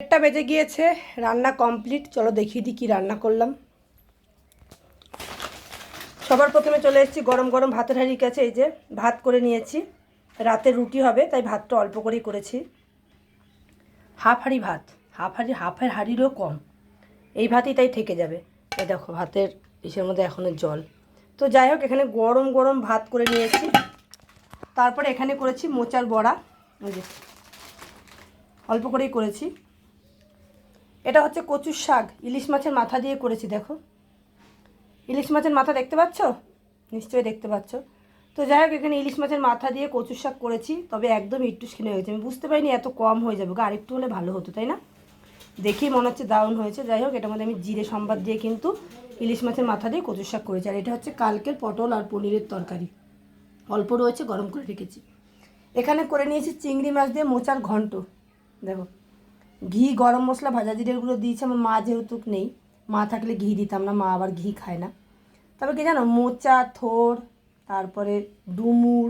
একটা বেজে গিয়েছে, রান্না কমপ্লিট চলো দেখিয়ে দিই কী রান্না করলাম। সবার প্রথমে চলে এসেছি গরম গরম ভাতের হাঁড়ি কাছে, এই যে ভাত করে নিয়েছি। রাতে রুটি হবে, তাই ভাতটা অল্প করেই করেছি। হাফ হাঁড়ি ভাত, হাফ হাঁড়ি, হাফের হাঁড়িরও কম। এই ভাতই তাই থেকে যাবে। এই দেখো, ভাতের ইসের মধ্যে এখনও জল। তো যাই হোক, এখানে গরম গরম ভাত করে নিয়েছি। তারপরে এখানে করেছি মোচার বড়া। অল্প করেই করেছি। এটা হচ্ছে কচুর শাক। ইলিশ মাছের মাথা দিয়ে করেছি, দেখো। ইলিশ মাছের মাথা দেখতে পাচ্ছ? নিশ্চয়ই দেখতে পাচ্ছ। তো যাই হোক, এখানে ইলিশ মাছের মাথা দিয়ে কচুর শাক করেছি, তবে একদম একটু স্কিনে হয়েছে আমি বুঝতে পারিনি এত কম হয়ে যাবে। গো, আরেকটু হলে ভালো হতো, তাই না? দেখেই মনে হচ্ছে দারুণ হয়েছে। যাই হোক, এটার মধ্যে আমি জিরে সম্বাদ দিয়ে কিন্তু ইলিশ মাছের মাথা দিয়ে কচুর শাক করেছি। আর এটা হচ্ছে কালকের পটল আর পনিরের তরকারি। অল্প রয়েছে, গরম করে রেখেছি। এখানে করে নিয়েছি চিংড়ি মাছ দিয়ে মোচার ঘন্ট। দেখো ঘি, গরম মশলা, ভাজা জিরের গুঁড়ো দিয়েছে, আমার মা যেহেতু নেই, মা থাকলে ঘি দিতাম না, মা আবার ঘি খায় না। তবে কি জানো, মোচা, থোর, তারপরে ডুমুর,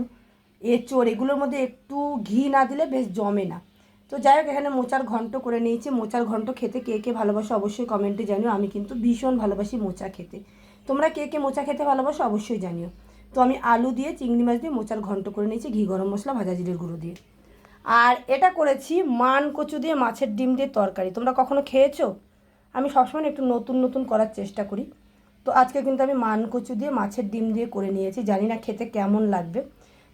এঁচোড়, এগুলোর মধ্যে একটু ঘি না দিলে বেশ জমে না। তো যাই হোক, এখানে মোচার ঘন্ট করে নিয়েছি। মোচার ঘন্ট খেতে কে কে ভালোবাসো অবশ্যই কমেন্টে জানিও। আমি কিন্তু ভীষণ ভালোবাসি মোচা খেতে। তোমরা কে কে মোচা খেতে ভালোবাসো অবশ্যই জানিও। তো আমি আলু দিয়ে, চিংড়ি মাছ দিয়ে মোচার ঘন্ট করে নিয়েছি, ঘি, গরম মশলা, ভাজা জিরের গুঁড়ো দিয়ে। আর এটা করেছি মান কচু দিয়ে মাছের ডিম দিয়ে তরকারি। তোমরা কখনো খেয়েছো? আমি সবসময় একটু নতুন নতুন করার চেষ্টা করি। তো আজকে কিন্তু আমি মান কচু দিয়ে মাছের ডিম দিয়ে করে নিয়েছি। জানি না খেতে কেমন লাগবে।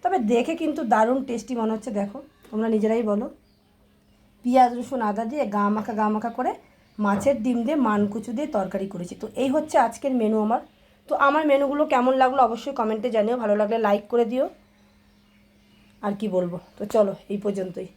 তবে দেখে কিন্তু দারুণ টেস্টি মনে হচ্ছে, দেখো। তোমরা নিজেরাই বলো। পেঁয়াজ, রসুন, আদা দিয়ে গা মাখা গা মাখা করে মাছের ডিম দিয়ে মান কচু দিয়ে তরকারি করেছি। তো এই হচ্ছে আজকের মেনু আমার। তো আমার মেনুগুলো কেমন লাগল অবশ্যই কমেন্টে জানিও। ভালো লাগলে লাইক করে দিও। আর কি বলব? তো চলো এই পর্যন্তই।